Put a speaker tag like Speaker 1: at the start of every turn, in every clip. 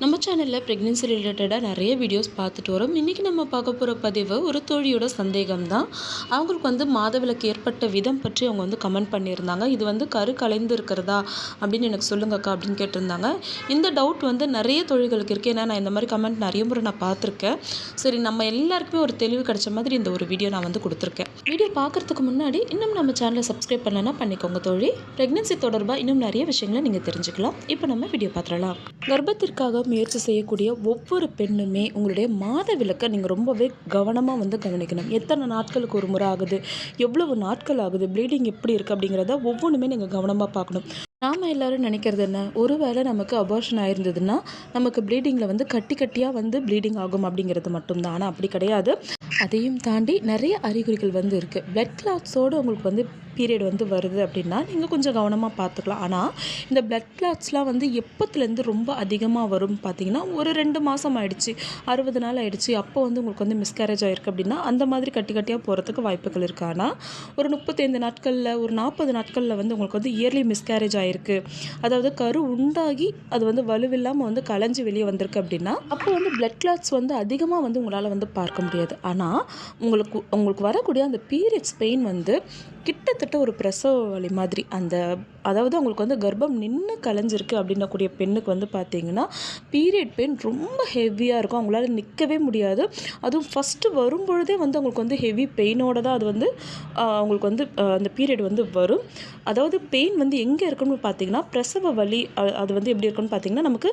Speaker 1: நம்ம சேனலில் ப்ரெக்னென்சி ரிலேட்டடாக நிறைய வீடியோஸ் பார்த்துட்டு வரோம். இன்றைக்கி நம்ம பார்க்க போகிற பதிவு ஒரு தோழியோட சந்தேகம் தான் அவங்களுக்கு வந்து மாதவிலக்கு ஏற்பட்ட விதம் பற்றி அவங்க வந்து கமெண்ட் பண்ணியிருந்தாங்க. இது வந்து கரு கலைந்து இருக்கிறதா அப்படின்னு எனக்கு சொல்லுங்கக்கா அப்படின்னு கேட்டிருந்தாங்க. இந்த டவுட் வந்து நிறைய தொழில்களுக்கு இருக்குது ஏன்னா நான் இந்த மாதிரி கமெண்ட் நிறைய முறை நான் பார்த்துருக்கேன். சரி நம்ம எல்லாருக்குமே ஒரு தெளிவு கிடைச்ச மாதிரி இந்த ஒரு வீடியோ நான் வந்து கொடுத்துருக்கேன். வீடியோ பார்க்குறதுக்கு முன்னாடி இன்னும் நம்ம சேனலை சப்ஸ்கிரைப் பண்ணலன்னா பண்ணிக்கோங்க தோழி. ப்ரெக்னென்சி தொடர்பாக இன்னும் நிறைய விஷயங்களை நீங்கள் தெரிஞ்சுக்கலாம். இப்போ நம்ம வீடியோ பார்த்துடலாம். கர்ப்பத்திற்காக முயற்சி செய்யக்கூடிய ஒவ்வொரு பெண்ணுமே உங்களுடைய மாத விளக்கை நீங்கள் ரொம்பவே கவனமாக வந்து கவனிக்கணும். எத்தனை நாட்களுக்கு ஒரு முறை ஆகுது? எவ்வளவு நாட்கள் ஆகுது? ப்ளீடிங் எப்படி இருக்குது அப்படிங்கிறத ஒவ்வொன்றுமே நீங்கள் கவனமாக பார்க்கணும். நாம் எல்லாரும் நினைக்கிறது என்ன? ஒருவேளை நமக்கு அபார்ஷன் ஆயிருந்ததுன்னா நமக்கு ப்ளீடிங்கில் வந்து கட்டி கட்டியாக வந்து ப்ளீடிங் ஆகும் அப்படிங்கிறது மட்டும்தான். ஆனால் அப்படி கிடையாது. அதையும் தாண்டி நிறைய அறிகுறிகள் வந்து இருக்குது பிளட் கிளாத்ஸோடு உங்களுக்கு வந்து பீரியட் வந்து வருது அப்படின்னா நீங்கள் கொஞ்சம் கவனமாக பார்த்துக்கலாம். ஆனால் இந்த பிளட் கிளாட்ஸ்லாம் வந்து எப்போத்துலேருந்து ரொம்ப அதிகமாக வரும் பார்த்தீங்கன்னா ஒரு ரெண்டு மாதம் ஆயிடுச்சு அறுபது நாள் ஆயிடுச்சு அப்போ வந்து உங்களுக்கு வந்து மிஸ்கேரேஜ் ஆயிருக்கு அப்படின்னா அந்த மாதிரி கட்டி கட்டியாக போகிறதுக்கு வாய்ப்புகள் இருக்குது ஆனால் ஒரு முப்பத்தைந்து நாட்களில் ஒரு நாற்பது நாட்களில் வந்து உங்களுக்கு வந்து இயர்லி மிஸ்கேரேஜ் ஆகிருக்கு அதாவது கரு உண்டாகி அது வந்து வலுவில்லாமல் வந்து கலைஞ்சு வெளியே வந்திருக்கு அப்படின்னா அப்போ வந்து பிளட் கிளாட்ஸ் வந்து அதிகமாக வந்து உங்களால் வந்து பார்க்க முடியாது. ஆனால் உங்களுக்கு உங்களுக்கு வரக்கூடிய அந்த பீரியட்ஸ் பெயின் வந்து கிட்டத்தட்ட ஒரு பிரசவ வலி மாதிரி அந்த அதாவது அவங்களுக்கு வந்து கர்ப்பம் நின்று கலைஞ்சிருக்கு அப்படின்னக்கூடிய பெண்ணுக்கு வந்து பார்த்தீங்கன்னா பீரியட் பெயின் ரொம்ப ஹெவியாக இருக்கும். அவங்களால நிற்கவே முடியாது. அதுவும் ஃபஸ்ட்டு வரும்பொழுதே வந்து அவங்களுக்கு வந்து ஹெவி பெயினோட தான் அது வந்து அவங்களுக்கு வந்து அந்த பீரியட் வந்து வரும். அதாவது பெயின் வந்து எங்கே இருக்குன்னு பார்த்தீங்கன்னா பிரசவ வலி அது வந்து எப்படி இருக்குன்னு பார்த்தீங்கன்னா நமக்கு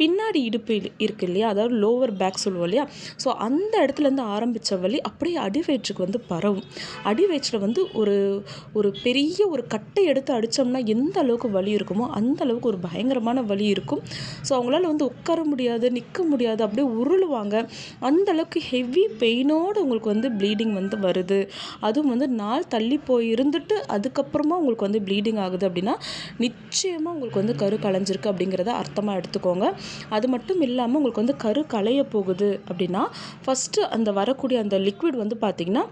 Speaker 1: பின்னாடி இடுப்பு இருக்குது இல்லையா? அதாவது லோவர் பேக் சொல்லுவோம் இல்லையா ஸோ அந்த இடத்துலேருந்து ஆரம்பித்த வலி அப்படியே அடிவயிற்றுக்கு வந்து பரவும். அடிவயிற்றில் வந்து ஒரு ஒரு பெரிய ஒரு கட்டை எடுத்து அடித்தோம்னா எந்த அளவுக்கு வலி இருக்குமோ அந்த அளவுக்கு ஒரு பயங்கரமான வலி இருக்கும். ஸோ அவங்களால வந்து உட்கார முடியாது நிற்க முடியாது அப்படியே உருளுவாங்க. அந்த அளவுக்கு ஹெவி பெயினோடு உங்களுக்கு வந்து ப்ளீடிங் வந்து வருது. அதுவும் வந்து நாள் தள்ளி போய் இருந்துட்டு அதுக்கப்புறமா உங்களுக்கு வந்து ப்ளீடிங் ஆகுது அப்படின்னா நிச்சயமாக உங்களுக்கு வந்து கரு கலைஞ்சிருக்கு அப்படிங்கிறத அர்த்தமாக எடுத்துக்கோங்க. அது மட்டும் இல்லாமல் உங்களுக்கு வந்து கரு கலைய போகுது அப்படின்னா ஃபஸ்ட்டு அந்த வரக்கூடிய அந்த லிக்விட் வந்து பார்த்திங்கன்னா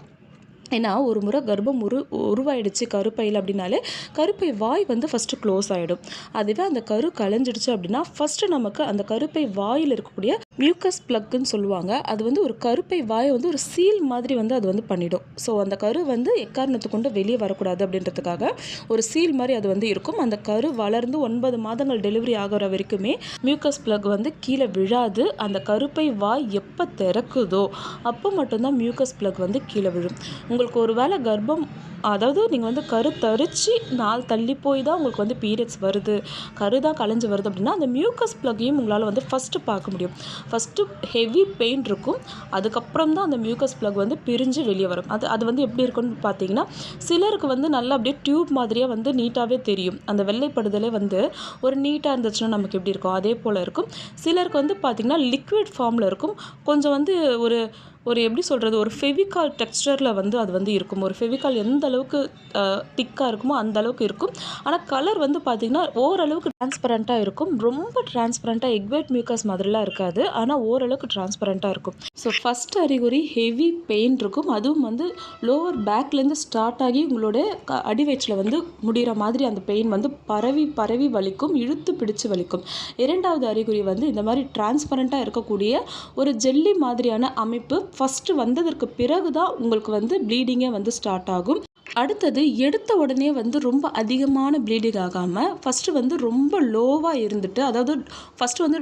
Speaker 1: ஏன்னா ஒரு முறை கர்ப்பம் உரு உருவாயிடுச்சு கருப்பையில் அப்படின்னாலே கருப்பை வாய் வந்து ஃபஸ்ட்டு க்ளோஸ் ஆகிடும் அதுவே அந்த கரு கலைஞ்சிடுச்சு அப்படின்னா ஃபஸ்ட்டு நமக்கு அந்த கருப்பை வாயில் இருக்கக்கூடிய மியூக்கஸ் ப்ளக்குன்னு சொல்லுவாங்க. அது வந்து ஒரு கருப்பை வாயை வந்து ஒரு சீல் மாதிரி வந்து அது வந்து பண்ணிடும். ஸோ அந்த கரு வந்து எக்காரணத்தை கொண்டு வெளியே வரக்கூடாது அப்படின்றதுக்காக ஒரு சீல் மாதிரி அது வந்து இருக்கும். அந்த கரு வளர்ந்து ஒன்பது மாதங்கள் டெலிவரி ஆகிற வரைக்குமே மியூக்கஸ் ப்ளக் வந்து கீழே விழாது. அந்த கருப்பை வாய் எப்போ திறக்குதோ அப்போ மட்டும்தான் மியூக்கஸ் ப்ளக் வந்து கீழே விழும். உங்களுக்கு ஒரு வேளை கர்ப்பம் அதாவது நீங்கள் வந்து கரு தரிச்சு நாள் தள்ளி போய் தான் உங்களுக்கு வந்து பீரியட்ஸ் வருது. கரு தான் கலைஞ்சு வருது அப்படின்னா அந்த மியூக்கஸ் ப்ளக்கையும் உங்களால் வந்து ஃபஸ்ட்டு பார்க்க முடியும். ஃபஸ்ட்டு ஹெவி பெயின் இருக்கும். அதுக்கப்புறம் தான் அந்த மியூக்கஸ் ப்ளக் வந்து பிரிஞ்சு வெளியே வரும். அது அது வந்து எப்படி இருக்குன்னு பார்த்தீங்கன்னா சிலருக்கு வந்து நல்லா அப்படியே டியூப் மாதிரியே வந்து நீட்டாகவே தெரியும். அந்த வெள்ளைப்படுதலே வந்து ஒரு நீட்டாக இருந்துச்சுன்னா நமக்கு எப்படி இருக்கும்? அதே போல் இருக்கும். சிலருக்கு வந்து பார்த்திங்கன்னா லிக்விட் ஃபார்மில் இருக்கும். கொஞ்சம் வந்து ஒரு ஒரு எப்படி சொல்கிறது ஒரு ஃபெவிகால் டெக்ஸ்டரில் வந்து அது வந்து இருக்கும். ஒரு ஃபெவிகால் எந்த அளவுக்கு திக்காக இருக்குமோ அந்த அளவுக்கு இருக்கும். ஆனால் கலர் வந்து பார்த்திங்கன்னா ஓரளவுக்கு டிரான்ஸ்பரண்ட்டாக இருக்கும். ரொம்ப டிரான்ஸ்பரண்ட்டாக எக்வேட் மியூக்கஸ் மாதிரிலாம் இருக்காது. ஆனால் ஓரளவுக்கு டிரான்ஸ்பரண்ட்டாக இருக்கும். ஸோ ஃபஸ்ட் அறிகுறி ஹெவி பெயின் இருக்கும். அதுவும் வந்து லோவர் பேக்லேருந்து ஸ்டார்ட் ஆகி உங்களோட க அடிவயிற்றில் வந்து முடிகிற மாதிரி அந்த பெயின் வந்து பரவி பரவி வலிக்கும். இழுத்து பிடிச்சு வலிக்கும். இரண்டாவது அறிகுறி வந்து இந்த மாதிரி டிரான்ஸ்பரண்ட்டாக இருக்கக்கூடிய ஒரு ஜெல்லி மாதிரியான அமைப்பு ஃபஸ்ட்டு வந்ததற்கு பிறகு தான் உங்களுக்கு வந்து ப்ளீடிங்கே வந்து ஸ்டார்ட் ஆகும். அடுத்தது எடுத்த உடனே வந்து ரொம்ப அதிகமான ப்ளீடிங் ஆகாமல் ஃபஸ்ட்டு வந்து ரொம்ப லோவாக இருந்துட்டு அதாவது ஃபஸ்ட்டு வந்து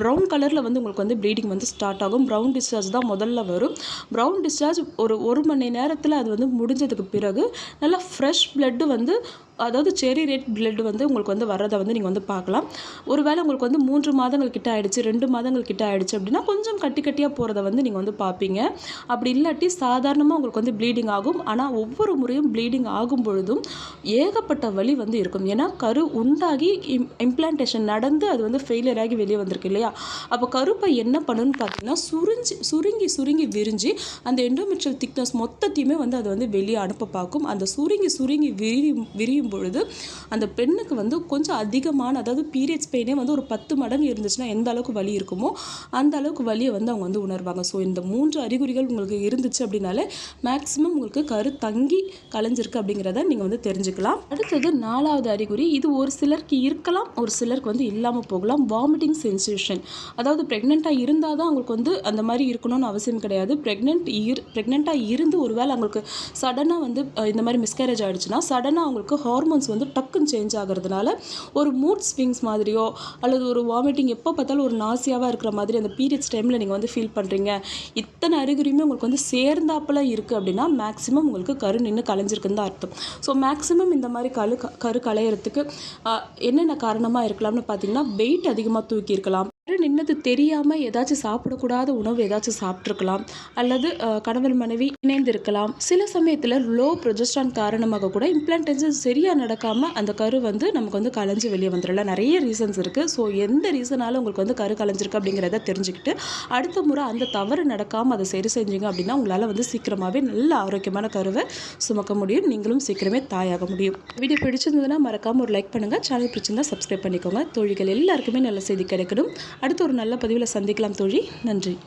Speaker 1: ப்ரௌன் கலரில் வந்து உங்களுக்கு வந்து ப்ளீடிங் வந்து ஸ்டார்ட் ஆகும். ப்ரௌன் டிஸ்சார்ஜ் தான் முதல்ல வரும். ப்ரௌன் டிஸ்சார்ஜ் ஒரு ஒரு மணி நேரத்தில் அது வந்து முடிஞ்சதுக்கு பிறகு நல்லா ஃப்ரெஷ் ப்ளட்டு வந்து அதாவது செரி ரேட் பிளட் வந்து உங்களுக்கு வந்து வர்றதை வந்து நீங்கள் வந்து பார்க்கலாம். ஒருவேளை உங்களுக்கு வந்து மூன்று மாதங்கள் கிட்ட ஆயிடுச்சு ரெண்டு மாதங்கள் கிட்ட ஆயிடுச்சு அப்படின்னா கொஞ்சம் கட்டி கட்டியாக போகிறத வந்து நீங்கள் வந்து பார்ப்பீங்க. அப்படி இல்லாட்டி சாதாரணமாக உங்களுக்கு வந்து ப்ளீடிங் ஆகும். ஆனால் ஒவ்வொரு முறையும் ப்ளீடிங் ஆகும் பொழுதும் ஏகப்பட்ட வலி வந்து இருக்கும். ஏன்னா கரு உண்டாகி இம் இம்ப்ளான்டேஷன் நடந்து அது வந்து ஃபெயிலியர் ஆகி வெளியே வந்திருக்கு இல்லையா? அப்போ கருப்பை என்ன பண்ணுன்னு பார்த்தீங்கன்னா சுரிஞ்சு சுருங்கி சுருங்கி விரிஞ்சு அந்த எண்டோமெட்ரியல் திக்னஸ் மொத்தத்தையுமே வந்து அது வந்து வெளியே அனுப்ப பார்க்கும். அந்த சுருங்கி சுருங்கி விரியும் விரியும் பொழுது அந்த பெண்ணுக்கு வந்து கொஞ்சம் அதிகமான அதாவது பீரியட்ஸ் பெயினே வந்து ஒரு பத்து மடங்கு இருந்துச்சுன்னா எந்த அளவுக்கு வலி இருக்குமோ அந்த அளவுக்கு வலியை வந்து அவங்க வந்து உணர்வாங்க. ஸோ இந்த மூன்று அறிகுறிகள் உங்களுக்கு இருந்துச்சு அப்படின்னாலே மேக்ஸிமம் உங்களுக்கு கரு தங்கி கலைஞ்சிருக்கு அப்படிங்கிறத நீங்கள் வந்து தெரிஞ்சுக்கலாம். அடுத்தது நாலாவது அறிகுறி இது ஒரு சிலருக்கு இருக்கலாம் ஒரு சிலருக்கு வந்து இல்லாமல் போகலாம். வாமிட்டிங் சென்சேஷன் அதாவது ப்ரெக்னெண்ட்டாக இருந்தால் தான் அவங்களுக்கு வந்து அந்த மாதிரி இருக்கணும்னு அவசியம் கிடையாது. ப்ரெக்னென்ட் இரு ப்ரெக்னெண்ட்டாக இருந்து ஒருவேளை அவங்களுக்கு சடனாக வந்து இந்த மாதிரி மிஸ்கேரேஜ் ஆகிடுச்சுன்னா சடனாக அவங்களுக்கு ஹார்மோன்ஸ் வந்து டக்குன்னு சேஞ்ச் ஆகிறதுனால ஒரு மூட் ஸ்விங்ஸ் மாதிரியோ அல்லது ஒரு வாமிட்டிங் எப்போ பார்த்தாலும் ஒரு நாசியாவாக இருக்கிற மாதிரி அந்த பீரியட்ஸ் டைமில் நீங்கள் வந்து ஃபீல் பண்ணுறீங்க இத்தனை அறிகுறியுமே உங்களுக்கு வந்து சேர்ந்தாப்பில் இருக்குது அப்படின்னா மேக்ஸிமம் உங்களுக்கு கரு நின்று கலைஞ்சிருக்குன்னு தான் அர்த்தம். ஸோ மேக்ஸிமம் இந்த மாதிரி கழு கரு களையிறதுக்கு என்னென்ன காரணமாக இருக்கலாம்னு பார்த்தீங்கன்னா வெயிட் அதிகமாக தூக்கியிருக்கலாம். நின்னது தெரியாமல் ஏதாச்சும் சாப்பிடக்கூடாத உணவு ஏதாச்சும் சாப்பிட்ருக்கலாம் அல்லது கணவன் மனைவி இணைந்து இருக்கலாம் சில சமயத்தில் லோ ப்ரொஜெஸ்ட்ரான் காரணமாக கூட இம்ப்ளான்டேஷன் சரியாக நடக்காமல் அந்த கரு வந்து நமக்கு வந்து கலைஞ்சு வெளியே வந்துடலாம் நிறைய ரீசன்ஸ் இருக்குது ஸோ எந்த ரீசனால உங்களுக்கு வந்து கரு கலைஞ்சிருக்கு அப்படிங்கிறத தெரிஞ்சுக்கிட்டு அடுத்த முறை அந்த தவறு நடக்காமல் அதை சரி செஞ்சீங்க அப்படின்னா உங்களால் வந்து சீக்கிரமாகவே நல்ல ஆரோக்கியமான கருவை சுமக்க முடியும். நீங்களும் சீக்கிரமே தாயாக முடியும். வீடியோ பிடிச்சிருந்ததுன்னா மறக்காமல் ஒரு லைக் பண்ணுங்கள் சேனல் பிடிச்சிருந்தா சப்ஸ்கிரைப் பண்ணிக்கோங்க. தொழில்கள் எல்லாருக்குமே நல்ல செய்தி கிடைக்கணும். அடுத்து ஒரு நல்ல பதிவில் சந்திக்கலாம் தோழி. நன்றி.